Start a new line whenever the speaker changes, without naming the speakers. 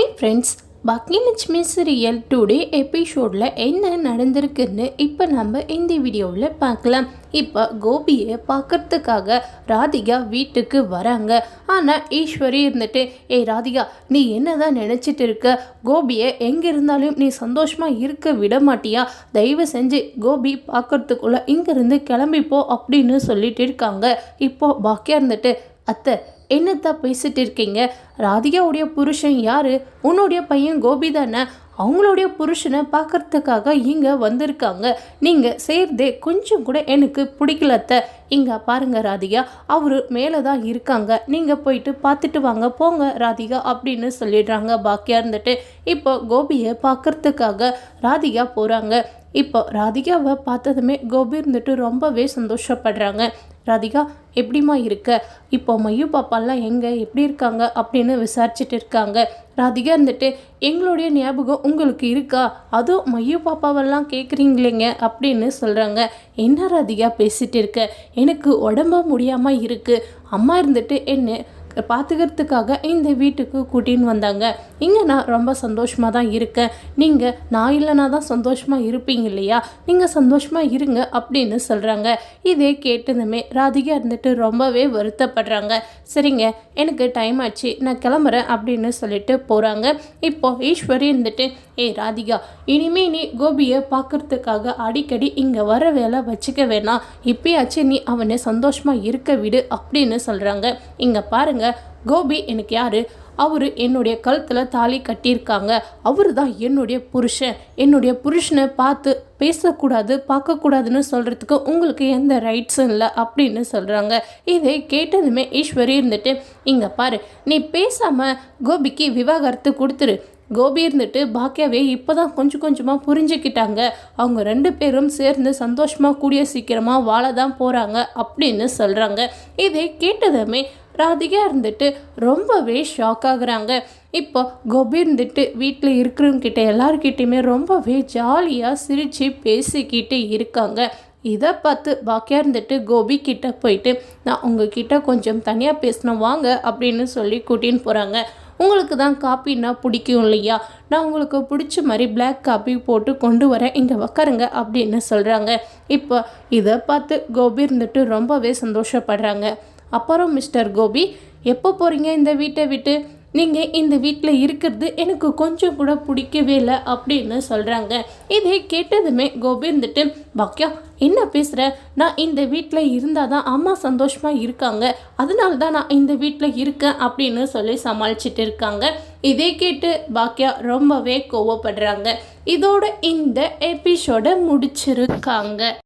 Hi friends Baakiyalakshmi serial today எபிசோடில் என்ன நடந்திருக்குன்னு இப்போ நம்ம இந்த வீடியோவில் பார்க்கலாம். இப்போ கோபியை பார்க்கறதுக்காக ராதிகா வீட்டுக்கு வராங்க. ஆனால் ஈஸ்வரி இருந்துட்டு ஏய் ராதிகா நீ என்னதான் நினச்சிட்டு இருக்க? கோபியை எங்கே இருந்தாலும் நீ சந்தோஷமாக இருக்க விட மாட்டியா? தயவு செஞ்சு கோபி பார்க்குறதுக்குள்ளே இங்கேருந்து கிளம்பிப்போ அப்படின்னு சொல்லிட்டு இருக்காங்க. இப்போது பாக்கியா இருந்துட்டு அத்தை என்னத்தான் பேசிட்டு இருக்கீங்க? ராதிகாவுடைய புருஷன் யாரு? உன்னுடைய பையன் கோபி தானே? அவங்களுடைய புருஷனை பார்க்கறதுக்காக இங்கே வந்திருக்காங்க. நீங்கள் செய்கிறதே கொஞ்சம் கூட எனக்கு பிடிக்கலத்த. இங்கே பாருங்க ராதிகா அவர் மேலே தான் இருக்காங்க. நீங்கள் போயிட்டு பார்த்துட்டு வாங்க போங்க ராதிகா அப்படின்னு சொல்லிடுறாங்க பாக்கியா இருந்துட்டு. இப்போ கோபியை பார்க்கறதுக்காக ராதிகா போகிறாங்க இப்போ ராதிகாவை பார்த்ததுமே கோபி இருந்துட்டு ரொம்பவே சந்தோஷப்படுறாங்க. ராதிகா எப்படிம்மா இருக்க? இப்போ மையு பாப்பாலாம் எங்கே? எப்படி இருக்காங்க? அப்படின்னு விசாரிச்சுட்டு இருக்காங்க. ராதிகா இருந்துட்டு எங்களுடைய ஞாபகம் உங்களுக்கு இருக்கா? அதுவும் மையு பாப்பாவெல்லாம் கேட்குறீங்களேங்க அப்படின்னு சொல்கிறாங்க என்ன ராதிகா பேசிட்டு இருக்க? எனக்கு உடம்ப முடியாமல் இருக்குது அம்மா இருந்துட்டு என்ன பார்த்துக்கிறதுக்காக இந்த வீட்டுக்கு கூட்டின்னு வந்தாங்க. இங்கே நான் ரொம்ப சந்தோஷமாக தான் இருக்கேன். நீங்கள் நான் இல்லைனா தான் சந்தோஷமாக இருப்பீங்க இல்லையா? நீங்கள் சந்தோஷமாக இருங்க அப்படின்னு சொல்கிறாங்க இதே கேட்டதுமே ராதிகா இருந்துட்டு ரொம்பவே வருத்தப்படுறாங்க. சரிங்க எனக்கு டைம் ஆச்சு. நான் கிளம்புறேன் அப்படின்னு சொல்லிட்டு போகிறாங்க இப்போ ஈஸ்வரி இருந்துட்டு ஏ ராதிகா இனிமே நீ கோபியை பார்க்கறதுக்காக அடிக்கடி இங்கே வர வேலை வச்சுக்க வேணாம். இப்பயாச்சும் நீ அவனை சந்தோஷமாக இருக்க விடு அப்படின்னு சொல்கிறாங்க இங்கே பாருங்கள் கோபி எனக்கு யார்? அவர் என்னுடைய கழுத்தில் தாலி கட்டியிருக்காங்க. அவர் தான் என்னுடைய புருஷன். என்னுடைய புருஷனை பார்த்து பேசக்கூடாது பார்க்கக்கூடாதுன்னு சொல்கிறதுக்கு உங்களுக்கு எந்த ரைட்ஸும் இல்லை அப்படின்னு சொல்கிறாங்க இதை கேட்டதுமே ஈஸ்வரி இருந்துட்டு இங்கே பாரு நீ பேசாமல் கோபிக்கு விவாகரத்து கொடுத்துரு. கோபி இருந்துட்டு பாக்கியாவே இப்போ தான் கொஞ்சம் கொஞ்சமாக புரிஞ்சுக்கிட்டாங்க. அவங்க ரெண்டு பேரும் சேர்ந்து சந்தோஷமாக கூடிய சீக்கிரமாக வாழ தான் போகிறாங்க அப்படின்னு சொல்கிறாங்க இதை கேட்டதுமே ராதிகா இருந்துட்டு ரொம்பவே ஷாக் ஆகுறாங்க. இப்போ கோபி இருந்துட்டு வீட்டில் இருக்கிறவங்க கிட்ட ரொம்பவே ஜாலியாக சிரித்து பேசிக்கிட்டு இருக்காங்க. இதை பார்த்து பாக்கியா இருந்துட்டு கோபி கிட்ட போயிட்டு நான் உங்ககிட்ட கொஞ்சம் தனியாக பேசணும் வாங்க அப்படின்னு சொல்லி கூட்டின்னு போகிறாங்க உங்களுக்கு தான் காப்பின்னா பிடிக்கும் இல்லையா? நான் உங்களுக்கு பிடிச்ச மாதிரி பிளாக் காப்பி போட்டு கொண்டு வரேன். இங்கே உக்காருங்க அப்படின்னு சொல்கிறாங்க இப்போ இதை பார்த்து கோபி இருந்துட்டு ரொம்பவே சந்தோஷப்படுறாங்க. அப்புறம் மிஸ்டர் கோபி எப்போ போகிறீங்க இந்த வீட்டை விட்டு? நீங்கள் இந்த வீட்டில் இருக்கிறது எனக்கு கொஞ்சம் கூட பிடிக்கவே இல்லை அப்படின்னு சொல்கிறாங்க இதை கேட்டதுமே கோபி இருந்துட்டு பாக்கியா என்ன பேசுகிற நான் இந்த வீட்டில் இருந்தால் தான் அம்மா சந்தோஷமாக இருக்காங்க. அதனால தான் நான் இந்த வீட்டில் இருக்கேன் அப்படின்னு சொல்லி சமாளிச்சுட்டு இருக்காங்க. இதை கேட்டு பாக்கியா ரொம்பவே கோவப்படுறாங்க. இதோட இந்த எபிசோட முடிச்சிருக்காங்க.